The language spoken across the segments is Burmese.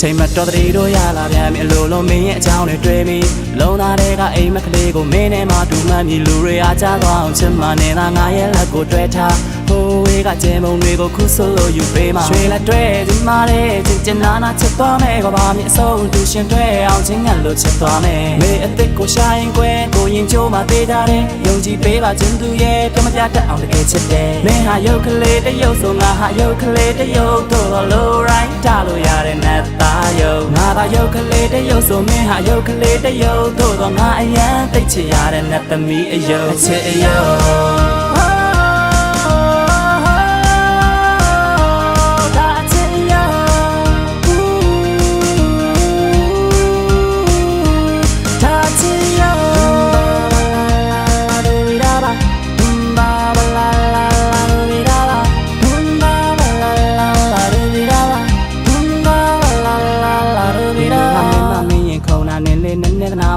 ချိန်မတော်တရီတို့ရလာပြန်ပြီအလိုလိုမင်းရဲ့အကြောင်းတွေတွေးပြီးလုံသားတွေကအိမ်မကလေးကိုမင်းနဲ့မှတူမှန်ပြီလူတွေအားကြသွားအောင်ချစ်မှနေတာငါရဲ့လက်ကိုတွဲထားဟို ဝေးကကျင်းမုံတွေကိုခုဆိုလို့ယူပေးမှာရွှေလက်တွဲဒီမာတဲ့ချစ်ချင်နာနာချစ်သွားမယ်ကဘာမြအဆုံးတူရှင်တွဲအောင်ချင်းငတ်လို့ချစ်သွားမယ်မေအစ်စ်ကိုရှာရင်ကွယ်ကိုရင်ကျိုးမှသေးကြတယ်ယုံကြည်ပေးပါခြင်းသူရဲ့ပြမပြတတ်အောင်တကယ်ချစ်တယ်မင်းဟာရုပ်ကလေးတစ်ရုပ်ဆိုငါဟာရုပ်ကလေးတစ်ရုပ်တို့လိုရိုင်းတာလို့ရတဲ့နတ်သားယုံငါသာရုပ်ကလေးတစ်ရုပ်ဆိုမင်းဟာရုပ်ကလေးတစ်ရုပ်တို့တော့ငါအရန်သိချင်ရတဲ့နတ်သမီးအယုံအချစ်အယုံ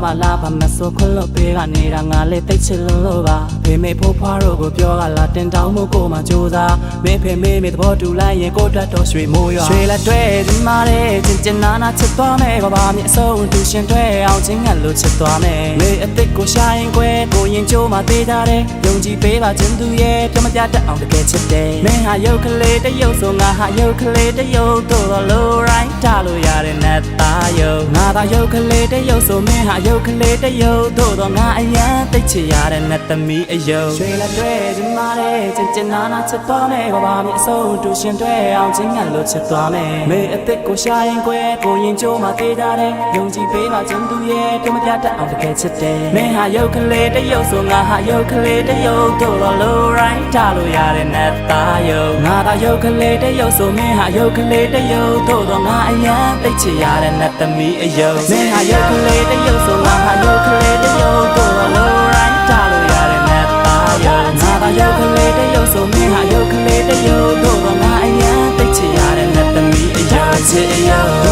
ပါလားဘာမဆိုခွလို့ပေးကနေတာငါလေတိတ်ချစ်လို့ပါဖေမေဖိုးဖွားတို့ကိုပြောကလာတင်တောင်းမှုကိုမှကြိုးစားမင်းဖေမေမေသဘောတူလိုက်ရင်ကိုတက်တော့ရွှေမိုးရွာရွှေလက်တွဲဒီမာတဲ့ချင်ချင်နာနာချစ်သွားမယ်ကဘာမြအဆုံးတူရှင်တွဲအောင်ချင်းငတ်လို့ချစ်သွားမယ်လေအစ်စ်ကိုရှာရင်ကွယ်ကိုရင်ကျိုးမှသေးကြတယ်ယုံကြည်ပေးပါခြင်းသူရဲ့ပြမပြတတ်အောင်တကယ်ချစ်တယ်မင်းဟာရုပ်ကလေးတစ်ရုပ်ဆိုငါဟာရုပ်ကလေးတစ်ရုပ်တို့တော့လိုရိုင်းတာလို့ရတဲ့နတ်သားယုံငါသာရုပ်ကလေးတစ်ရုပ်ဆိုမင်းဟာရုပ်ကလေးတစ်ရုပ်တို့တော့ငါအရန်သိချင်ရတဲ့နတ်သမီးအယုံရွှေလက်တွဲဒီမာတဲ့ချင်ချင်နာနာချစ်သွားမယ်ကဘာမြအဆုံးတူရှင်တွဲအောင်ချင်းငတ်လို့ချစ်သွားမယ်မေအစ်စ်ကိုရှာရင်ကွယ်ကိုရင်ကျိုးမှသေးကြတယ်ယုံကြည်ပေးပါခြင်းသူရဲ့ပြမပြတတ်အောင်တကယ်ချစ်တယ်မင်းဟာရုပ်ကလေးတစ်ရုပ်ဆိုငါဟာရုပ်ကလေးတစ်ရုပ်တို့တော့လိုရိုင်းတာလို့ရတဲ့နတ်သားယုံငါသာရုပ်ကလေးတစ်ရုပ်ဆိုမင်းဟာရုပ်ကလေးတစ်ရုပ်တို့တော့ငါအရန်သိချင်ရတဲ့နတ်သမီးအယုံမင်းဟာရုပ်ကလေးတစ်ရုပ်ဆိုငါဟာရုပ်ကလေး city of